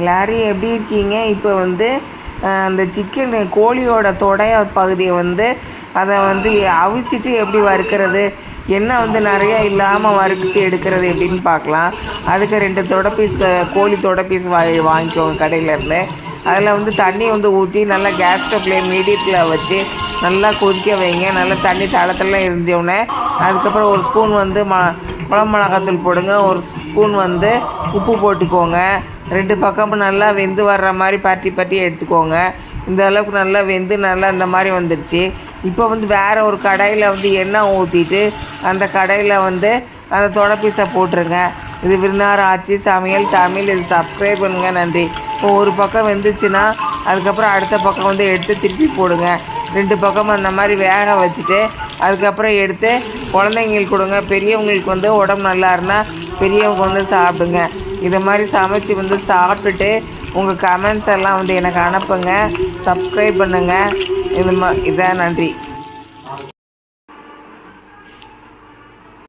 எல்லாரும் எப்படி இருக்கீங்க? இப்போ வந்து அந்த சிக்கன் கோழியோட தொடைய பகுதியை வந்து அதை வந்து அவிச்சிட்டு எப்படி வறுக்கிறது? எண்ணெய் வந்து நிறையா இல்லாமல் வறுத்து எடுக்கிறது எப்படின்னு பார்க்கலாம். அதுக்கு ரெண்டு தொட பீஸ் கோழி தொட பீஸ் வா வாங்கிக்கோங்க கடையிலேருந்து அதில் வந்து தண்ணி வந்து ஊற்றி நல்லா கேஸ் ஸ்டவ்லேயே மீடியத்தில் வச்சு நல்லா கொதிக்க வைங்க. நல்லா தண்ணி தளத்தெல்லாம் இருந்தோடனே அதுக்கப்புறம் ஒரு ஸ்பூன் வந்து ம குழம்பு மிளகாத்தூள் போடுங்க. ஒரு ஸ்பூன் வந்து உப்பு போட்டுக்கோங்க. ரெண்டு பக்கமும் நல்லா வெந்து வர்ற மாதிரி பரட்டி பரட்டி எடுத்துக்கோங்க. இந்த அளவுக்கு நல்லா வெந்து நல்லா இந்த மாதிரி வந்துடுச்சு இப்போ வந்து வேறு ஒரு கடாயில் வந்து எண்ணெய் ஊற்றிட்டு அந்த கடையில் வந்து அந்த தொடப்பீசை போட்டுருங்க. இது விருந்தார் ஆச்சு சமையல் தமிழ் இது சப்ஸ்கிரைப் பண்ணுங்க. நன்றி. இப்போ ஒரு பக்கம் வெந்துச்சுன்னா அதுக்கப்புறம் அடுத்த பக்கம் வந்து எடுத்து திருப்பி போடுங்க. ரெண்டு பக்கமும் அந்த மாதிரி வேக வச்சுட்டு அதுக்கப்புறம் எடுத்து குழந்தைங்களுக்கு கொடுங்க. பெரியவங்களுக்கு வந்து உடம்பு நல்லா இருந்தால் பெரியவங்க வந்து சாப்பிடுங்க. இதை மாதிரி சமைச்சு வந்து சாப்பிட்டுட்டு உங்கள் கமெண்ட்ஸ் எல்லாம் வந்து எனக்கு அனுப்புங்க. சப்ஸ்கிரைப் பண்ணுங்கள் இது மா இதான் நன்றி.